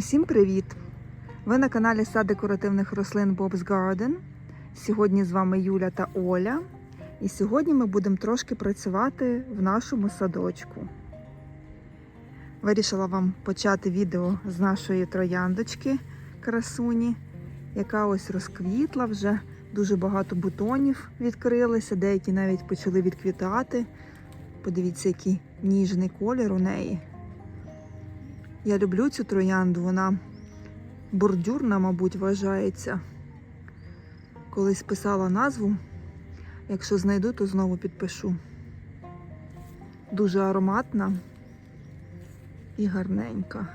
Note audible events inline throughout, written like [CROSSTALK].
Усім привіт! Ви на каналі Сад декоративних рослин Bob's Garden. Сьогодні з вами Юля та Оля. І сьогодні ми будемо трошки працювати в нашому садочку. Вирішила вам почати відео з нашої трояндочки красуні, яка ось розквітла вже. Дуже багато бутонів відкрилися, деякі навіть почали відквітати. Подивіться, який ніжний колір у неї. Я люблю цю троянду, вона бордюрна, мабуть, вважається. Колись писала назву. Якщо знайду, то знову підпишу. Дуже ароматна і гарненька.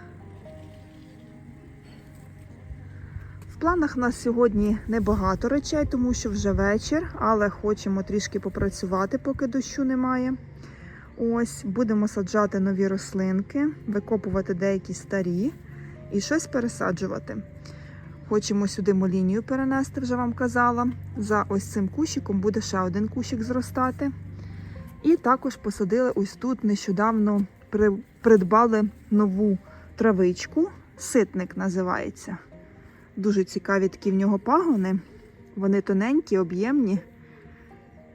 В планах нас сьогодні небагато речей, тому що вже вечір, але хочемо трішки попрацювати, поки дощу немає. Ось, будемо саджати нові рослинки, викопувати деякі старі і щось пересаджувати. Хочемо сюди молінію перенести, вже вам казала. За ось цим кущиком буде ще один кущик зростати. І також посадили ось тут нещодавно придбали нову травичку. Ситник називається. Дуже цікаві такі в нього пагони. Вони тоненькі, об'ємні.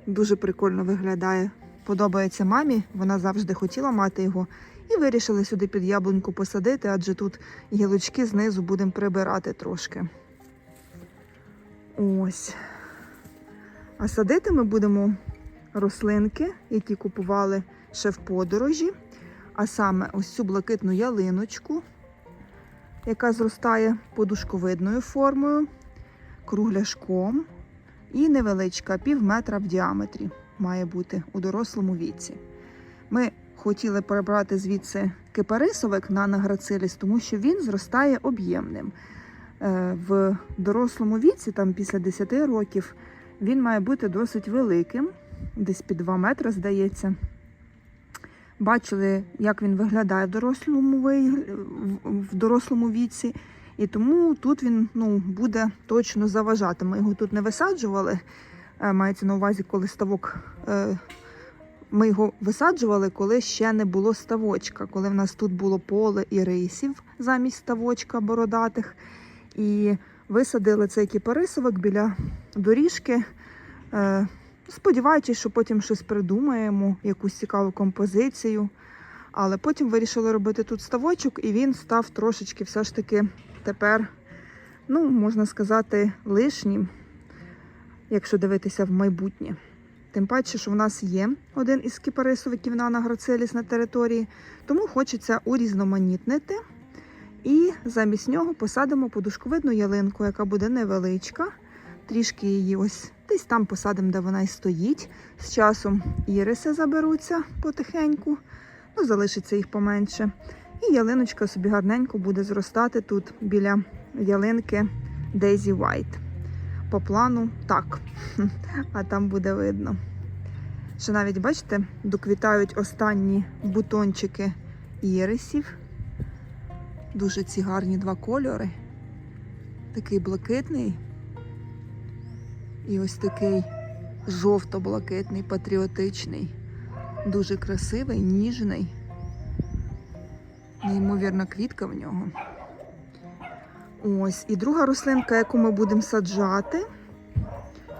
Дуже прикольно виглядає. Подобається мамі, вона завжди хотіла мати його. І вирішили сюди під яблуньку посадити, адже тут гілочки знизу будемо прибирати трошки. Ось. А садити ми будемо рослинки, які купували ще в подорожі. А саме ось цю блакитну ялиночку, яка зростає подушковидною формою, кругляшком і невеличка, пів метра в діаметрі має бути у дорослому віці. Ми хотіли прибрати звідси кипарисовик на награциліс, тому що він зростає об'ємним. Е, В дорослому віці, там після 10 років, він має бути досить великим, десь під 2 метри, здається. Бачили, як він виглядає в дорослому, в- в дорослому віці, і тому тут він ну, буде точно заважати. Ми його тут не висаджували. Е, Мається на увазі, коли ставок. е, Ми його висаджували, коли ще не було ставочка, коли в нас тут було поле і рисів замість ставочка бородатих. І висадили цей кіпарисовик біля доріжки, е, сподіваючись, що потім щось придумаємо, якусь цікаву композицію. Але потім вирішили робити тут ставочок, і він став трошечки все ж таки тепер, ну, можна сказати, лишнім якщо дивитися в майбутнє. Тим паче, що в нас є один із кіпарисовиків на Анагроцеліс на території, тому хочеться урізноманітнити. І замість нього посадимо подушковидну ялинку, яка буде невеличка. Трішки її ось десь там посадимо, де вона і стоїть. З часом іриси заберуться потихеньку, ну залишиться їх поменше. І ялиночка собі гарненько буде зростати тут біля ялинки Daisy White. По плану так, [LAUGHS] а там буде видно. Що навіть, бачите, доквітають останні бутончики ірисів. Дуже ці гарні два кольори. Такий блакитний і ось такий жовто-блакитний, патріотичний. Дуже красивий, ніжний. Неймовірна квітка в нього. Ось, і друга рослинка, яку ми будемо саджати,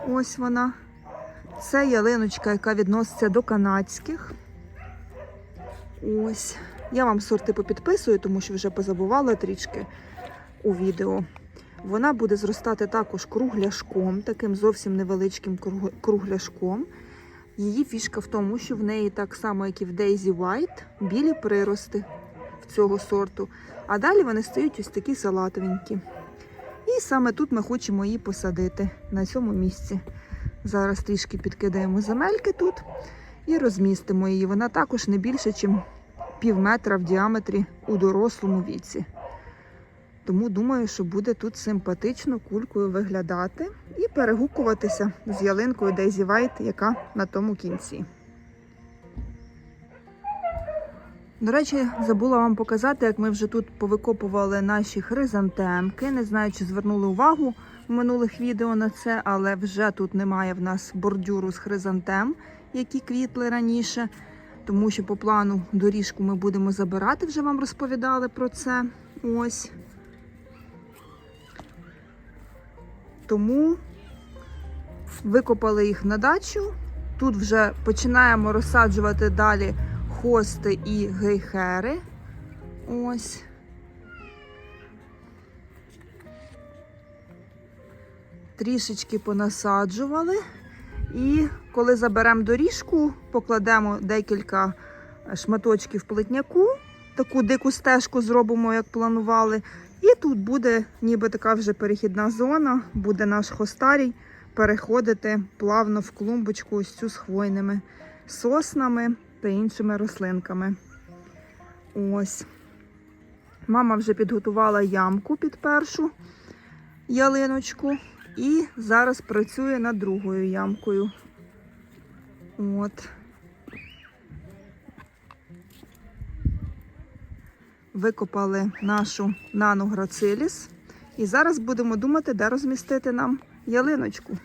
ось вона. Це ялиночка, яка відноситься до канадських. Ось. Я вам сорти попідписую, тому що вже позабувала трішки у відео. Вона буде зростати також кругляшком, таким зовсім невеличким кругляшком. Її фішка в тому, що в неї так само, як і в Daisy White, білі прирости цього сорту. А далі вони стають ось такі салатовенькі. І саме тут ми хочемо її посадити на цьому місці. Зараз трішки підкидаємо земельки тут і розмістимо її. Вона також не більше, ніж пів метра в діаметрі у дорослому віці. Тому думаю, що буде тут симпатично кулькою виглядати і перегукуватися з ялинкою Daisy White, яка на тому кінці. До речі, забула вам показати, як ми вже тут повикопували наші хризантемки. Не знаю, чи звернули увагу в минулих відео на це, але вже тут немає в нас бордюру з хризантем, які квітли раніше. Тому що по плану доріжку ми будемо забирати, вже вам розповідали про це. Ось. Тому викопали їх на дачу. Тут вже починаємо розсаджувати далі хости і гейхери. Ось. Трішечки понасаджували. І коли заберемо доріжку, покладемо декілька шматочків плетняку, таку дику стежку зробимо, як планували. І тут буде ніби така вже перехідна зона, буде наш хостарій переходити плавно в клумбочку ось цю з хвойними соснами та іншими рослинками. Ось. Мама вже підготувала ямку під першу ялиночку і зараз працює над другою ямкою. От. Викопали нашу нану грациліс. І зараз будемо думати, де розмістити нам ялиночку.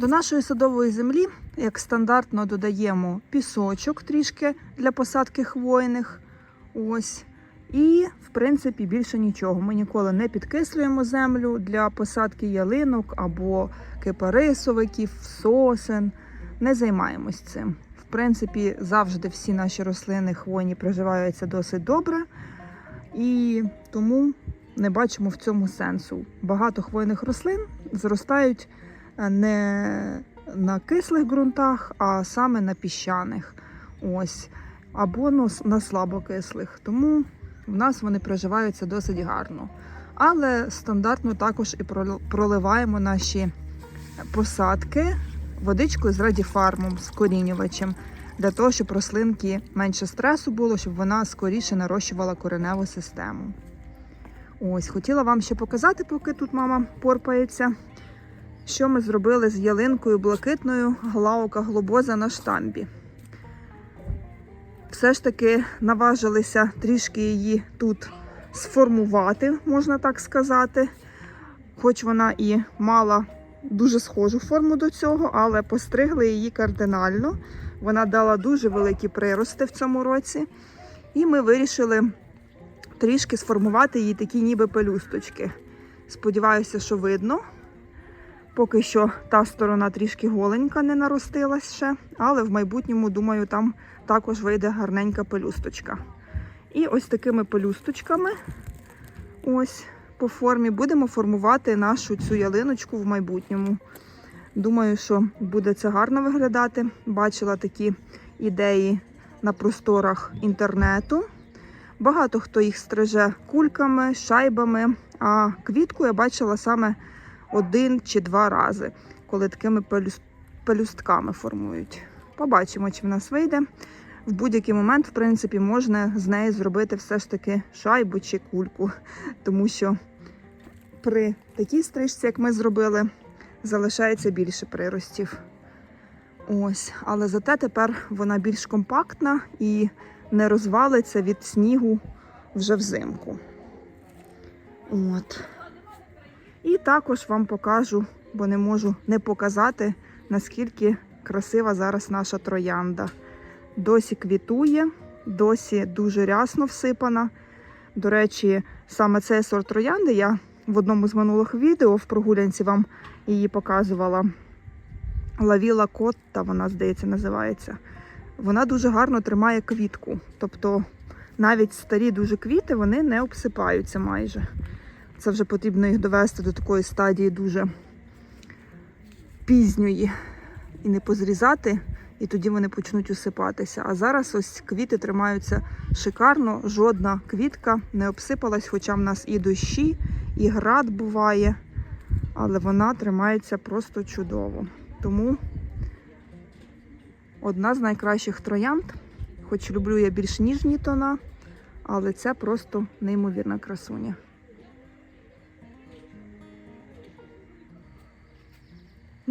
До нашої садової землі, як стандартно, додаємо пісочок трішки для посадки хвойних. Ось. І, в принципі, більше нічого. Ми ніколи не підкислюємо землю для посадки ялинок або кипарисовиків, сосен. Не займаємось цим. В принципі, завжди всі наші рослини хвойні приживаються досить добре. І тому не бачимо в цьому сенсу. Багато хвойних рослин зростають не на кислих ґрунтах, а саме на піщаних. Ось. Або на слабокислих. Тому в нас вони приживаються досить гарно. Але стандартно також і проливаємо наші посадки водичкою з радіфармом, з корінювачем, для того, щоб рослинки менше стресу було, щоб вона скоріше нарощувала кореневу систему. Ось, хотіла вам ще показати, поки тут мама порпається, що ми зробили з ялинкою блакитною глаука глобоза на штамбі. Все ж таки наважилися трішки її тут сформувати, можна так сказати. Хоч вона і мала дуже схожу форму до цього, але постригли її кардинально. Вона дала дуже великі прирости в цьому році. І ми вирішили трішки сформувати їй такі ніби пелюсточки. Сподіваюся, що видно. Поки що та сторона трішки голенька не наростилась ще, але в майбутньому, думаю, там також вийде гарненька пелюсточка. І ось такими пелюсточками, ось по формі, будемо формувати нашу цю ялиночку в майбутньому. Думаю, що буде це гарно виглядати. Бачила такі ідеї на просторах інтернету. Багато хто їх стриже кульками, шайбами, а квітку я бачила саме один чи два рази, коли такими пелюстками формують. Побачимо, чи в нас вийде. В будь-який момент, в принципі, можна з неї зробити все ж таки шайбу чи кульку, тому що при такій стрижці, як ми зробили, залишається більше приростів. Ось, але зате тепер вона більш компактна і не розвалиться від снігу вже взимку. От. І також вам покажу, бо не можу не показати, наскільки красива зараз наша троянда. Досі квітує, досі дуже рясно всипана. До речі, саме цей сорт троянди я в одному з минулих відео в прогулянці вам її показувала. Лавіла Котта, вона, здається, називається. Вона дуже гарно тримає квітку. Тобто навіть старі дуже квіти вони не обсипаються майже. Це вже потрібно їх довести до такої стадії дуже пізньої і не позрізати, і тоді вони почнуть усипатися. А зараз ось квіти тримаються шикарно, жодна квітка не обсипалась, хоча в нас і дощі, і град буває, але вона тримається просто чудово. Тому одна з найкращих троянд, хоч люблю я більш ніжні тона, але це просто неймовірна красуня.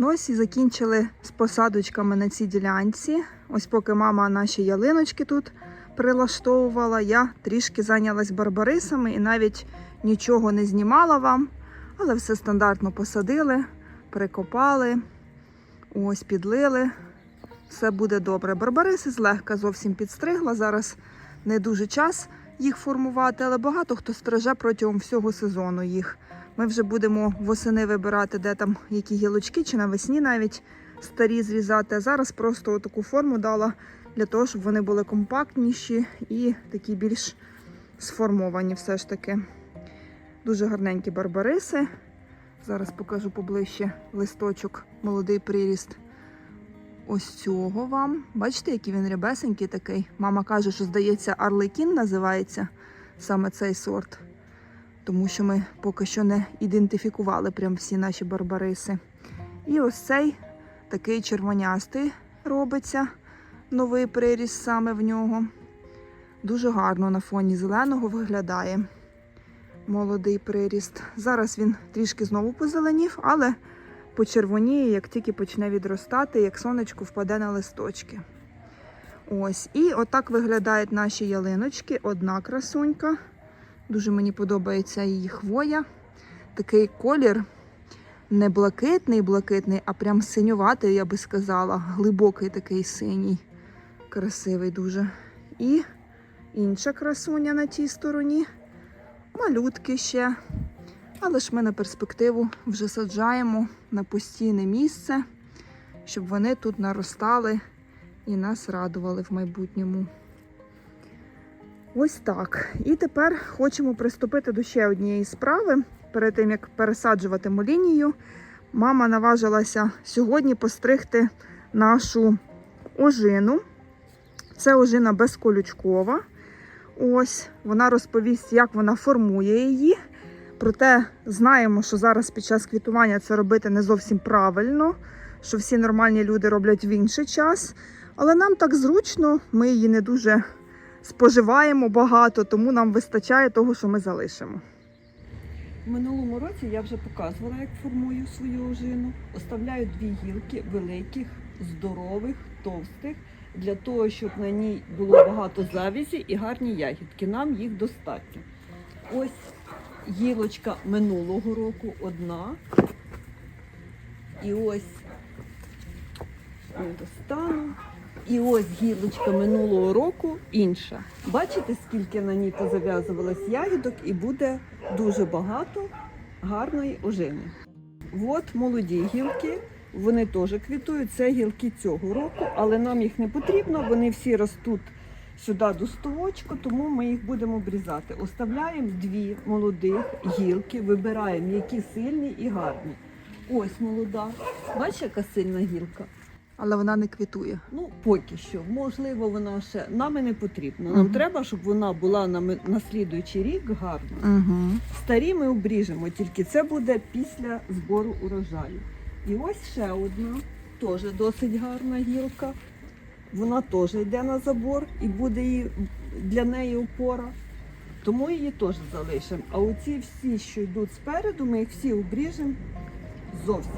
Ну ось і закінчили з посадочками на цій ділянці. Ось поки мама наші ялиночки тут прилаштовувала, я трішки зайнялась барбарисами і навіть нічого не знімала вам, але все стандартно посадили, прикопали, ось підлили. Все буде добре. Барбариси злегка зовсім підстригла. Зараз не дуже час їх формувати, але багато хто стриже протягом всього сезону їх. Ми вже будемо восени вибирати, де там які гілочки, чи навесні навіть старі зрізати. А зараз просто таку форму дала для того, щоб вони були компактніші і такі більш сформовані все ж таки. Дуже гарненькі барбариси. Зараз покажу поближче листочок, молодий приріст. Ось цього вам. Бачите, який він рябесенький такий. Мама каже, що здається, Арлекін називається саме цей сорт. Тому що ми поки що не ідентифікували прям всі наші барбариси. І ось цей такий червонястий робиться, новий приріст саме в нього. Дуже гарно на фоні зеленого виглядає молодий приріст. Зараз він трішки знову позеленів, але почервоніє, як тільки почне відростати, як сонечко впаде на листочки. Ось. І отак виглядають наші ялиночки. Одна красунька. Дуже мені подобається її хвоя. Такий колір не блакитний, блакитний, а прям синюватий, я би сказала. Глибокий такий синій. Красивий дуже. І інша красуня на тій стороні. Малютки ще. Але ж ми на перспективу вже саджаємо на постійне місце, щоб вони тут наростали і нас радували в майбутньому. Ось так. І тепер хочемо приступити до ще однієї справи. Перед тим як пересаджуватиму лінію, мама наважилася сьогодні постригти нашу ожину. Це ожина безколючкова. Ось вона розповість, як вона формує її. Проте знаємо, що зараз під час квітування це робити не зовсім правильно, що всі нормальні люди роблять в інший час. Але нам так зручно, ми її не дуже споживаємо багато, тому нам вистачає того, що ми залишимо. В минулому році я вже показувала, як формую свою ожину. Оставляю дві гілки великих, здорових, товстих, для того, щоб на ній було багато завязі і гарні ягідки. Нам їх достатньо. Ось гілочка минулого року одна. І ось не достану. І ось гілочка минулого року інша. Бачите, скільки на ній позав'язувалось ягідок, і буде дуже багато гарної ожини. От молоді гілки, вони теж квітують. Це гілки цього року, але нам їх не потрібно. Вони всі ростуть сюди до стовочку, тому ми їх будемо обрізати. Оставляємо дві молодих гілки, вибираємо, які сильні і гарні. Ось молода. Бачиш, яка сильна гілка? Але вона не квітує. Ну, поки що. Можливо, вона ще нам і не потрібно. Нам Мгм. треба, щоб вона була на, на слідуючий рік гарна. Угу. Старі ми обріжемо, тільки це буде після збору урожаю. І ось ще одна, теж досить гарна гілка. Вона теж йде на забор і буде її, для неї опора. Тому її теж залишимо. А оці всі, що йдуть спереду, ми їх всі обріжемо зовсім.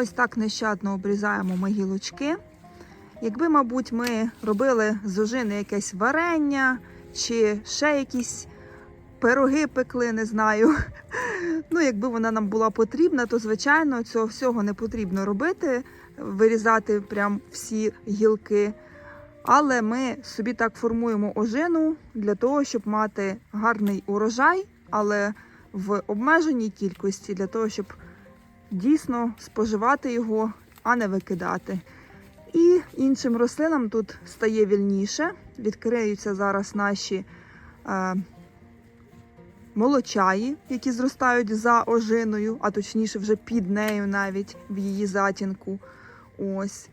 Ось так нещадно обрізаємо ми гілочки. Якби, мабуть, ми робили з ожини якесь варення чи ще якісь пироги пекли, не знаю. [LAUGHS] Ну, якби вона нам була потрібна, то звичайно цього всього не потрібно робити, вирізати прям всі гілки. Але ми собі так формуємо ожину для того, щоб мати гарний урожай, але в обмеженій кількості, для того, щоб дійсно споживати його, а не викидати. І іншим рослинам тут стає вільніше. Відкриються зараз наші е, молочаї, які зростають за ожиною, а точніше вже під нею навіть в її затінку. Ось.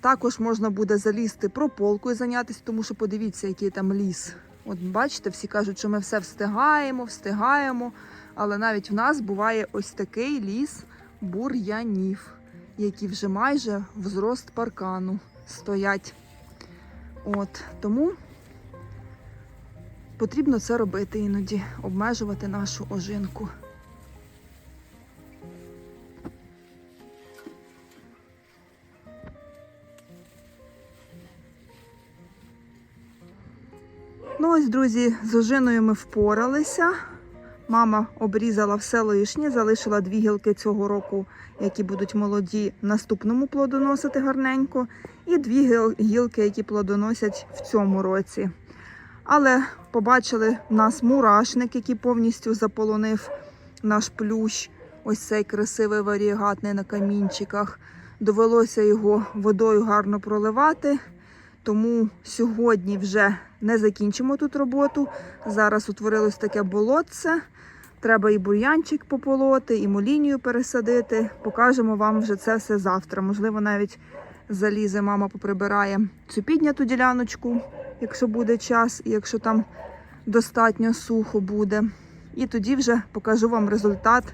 Також можна буде залізти прополкою зайнятися, тому що подивіться, який там ліс. От бачите, всі кажуть, що ми все встигаємо, встигаємо. Але навіть в нас буває ось такий ліс бур'янів, які вже майже взрост паркану стоять. От, Тому потрібно це робити іноді, обмежувати нашу ожинку. Ну ось, друзі, з ожиною ми впоралися. Мама обрізала все лишнє, залишила дві гілки цього року, які будуть молоді наступному плодоносити гарненько, і дві гілки, які плодоносять в цьому році. Але побачили в нас мурашник, який повністю заполонив наш плющ. Ось цей красивий варієгатний на камінчиках. Довелося його водою гарно проливати. Тому сьогодні вже не закінчимо тут роботу. Зараз утворилось таке болотце. Треба і бур'янчик пополоти, і молінію пересадити. Покажемо вам вже це все завтра. Можливо, навіть залізе, мама поприбирає цю підняту діляночку, якщо буде час, і якщо там достатньо сухо буде. І тоді вже покажу вам результат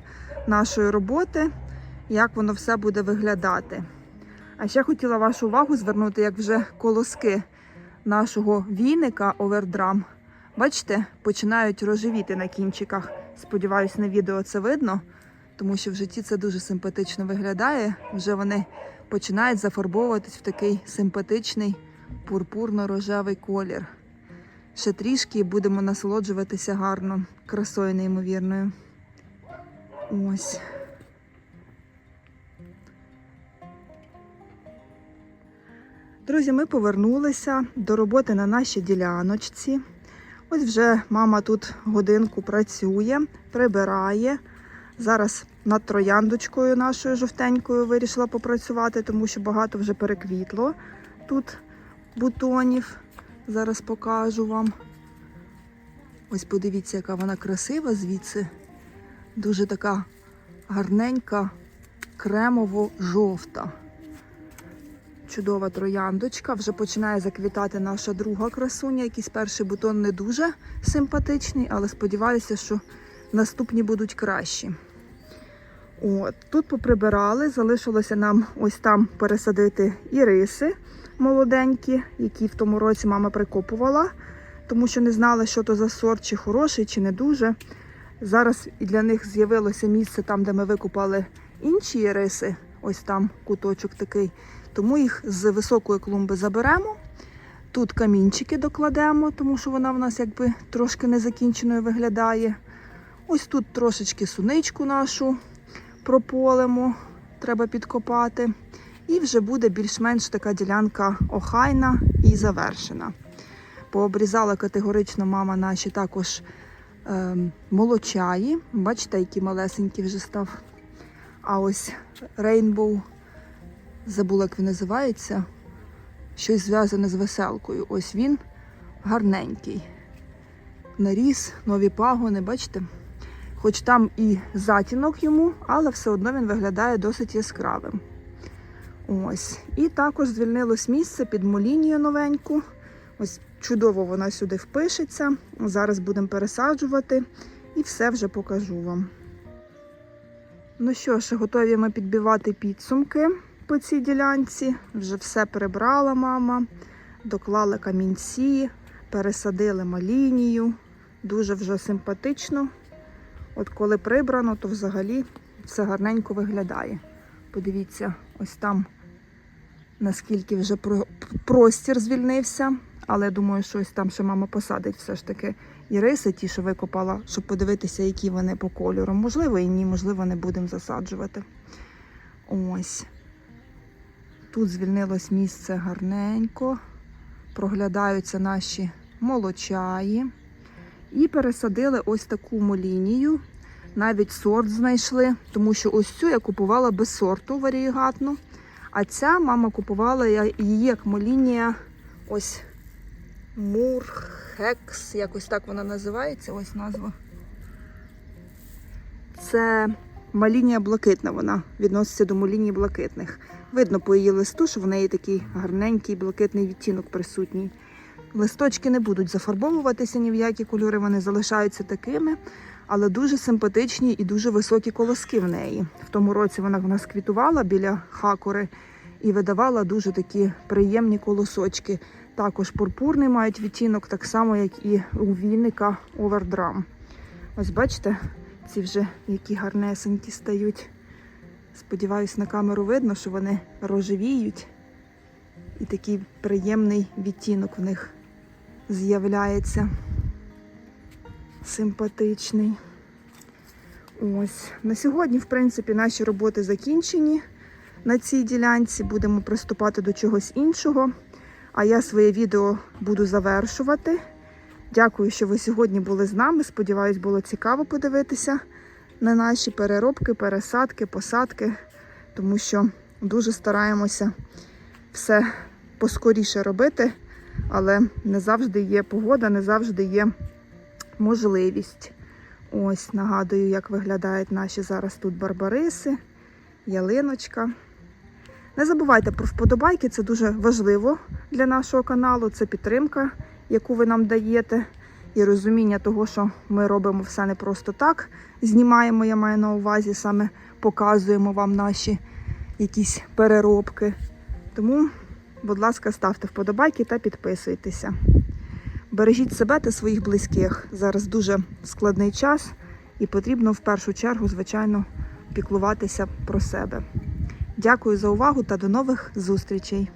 нашої роботи, як воно все буде виглядати. А ще хотіла вашу увагу звернути, як вже колоски нашого війника овердрам, бачите, починають рожевіти на кінчиках. Сподіваюсь, на відео це видно, тому що в житті це дуже симпатично виглядає. Вже вони починають зафарбовуватись в такий симпатичний пурпурно-рожевий колір. Ще трішки будемо насолоджуватися гарно, красою неймовірною. Ось. Друзі, ми повернулися до роботи на нашій діляночці. Ось вже мама тут годинку працює, прибирає. Зараз над трояндочкою нашою жовтенькою вирішила попрацювати, тому що багато вже переквітло тут бутонів. Зараз покажу вам. Ось подивіться, яка вона красива звідси. Дуже така гарненька, кремово-жовта. Чудова трояндочка. Вже починає заквітати наша друга красуня. Якийсь перший бутон не дуже симпатичний, але сподіваюся, що наступні будуть кращі. От, тут поприбирали, залишилося нам ось там пересадити іриси молоденькі, які в тому році мама прикопувала, тому що не знала, що то за сорт, чи хороший, чи не дуже. Зараз і для них з'явилося місце там, де ми викопали інші іриси. Ось там куточок такий. Тому їх з високої клумби заберемо. Тут камінчики докладемо, тому що вона в нас якби трошки незакінченою виглядає. Ось тут трошечки суничку нашу прополимо, треба підкопати. І вже буде більш-менш така ділянка охайна і завершена. Пообрізала категорично мама наші також е, молочаї. Бачите, які малесенькі вже став. А ось Рейнбоу, забула, як він називається. Щось зв'язане з веселкою. Ось він гарненький. Наріс, нові пагони, бачите? Хоч там і затінок йому, але все одно він виглядає досить яскравим. Ось. І також звільнилось місце під молінію новеньку. Ось чудово вона сюди впишеться. Зараз будемо пересаджувати і все вже покажу вам. Ну що ж, готові ми підбивати підсумки по цій ділянці. Вже все прибрала мама, доклали камінці, пересадили малінію. Дуже вже симпатично. От коли прибрано, то взагалі все гарненько виглядає. Подивіться, ось там наскільки вже простір звільнився. Але я думаю, що ось там ще мама посадить все ж таки і риси, ті, що викопала, щоб подивитися, які вони по кольору. Можливо, і ні, можливо, не будемо засаджувати. Ось. Тут звільнилось місце гарненько. Проглядаються наші молочаї. І пересадили ось таку молінію. Навіть сорт знайшли, тому що ось цю я купувала без сорту варієгатну. А ця мама купувала її як молінія ось Мурхекс, якось так вона називається, ось назва. Це малінія блакитна, вона відноситься до молінії блакитних. Видно по її листу, що в неї такий гарненький блакитний відтінок присутній. Листочки не будуть зафарбовуватися ні в які кольори, вони залишаються такими, але дуже симпатичні і дуже високі колоски в неї. В тому році вона в нас квітувала біля хакори і видавала дуже такі приємні колосочки. Також пурпурний мають відтінок, так само, як і у вінника овердрам. Ось бачите, ці вже які гарнесенькі стають. Сподіваюсь, на камеру видно, що вони рожевіють. І такий приємний відтінок в них з'являється. Симпатичний. Ось. На сьогодні, в принципі, наші роботи закінчені на цій ділянці. Будемо приступати до чогось іншого. А я своє відео буду завершувати. Дякую, що ви сьогодні були з нами. Сподіваюсь, було цікаво подивитися на наші переробки, пересадки, посадки, тому що дуже стараємося все поскоріше робити, але не завжди є погода, не завжди є можливість. Ось нагадую, як виглядають наші зараз тут барбариси, ялиночка. Не забувайте про вподобайки, це дуже важливо для нашого каналу. Це підтримка, яку ви нам даєте, і розуміння того, що ми робимо все не просто так. Знімаємо, я маю на увазі, саме показуємо вам наші якісь переробки. Тому, будь ласка, ставте вподобайки та підписуйтеся. Бережіть себе та своїх близьких. Зараз дуже складний час, і потрібно в першу чергу, звичайно, піклуватися про себе. Дякую за увагу та до нових зустрічей!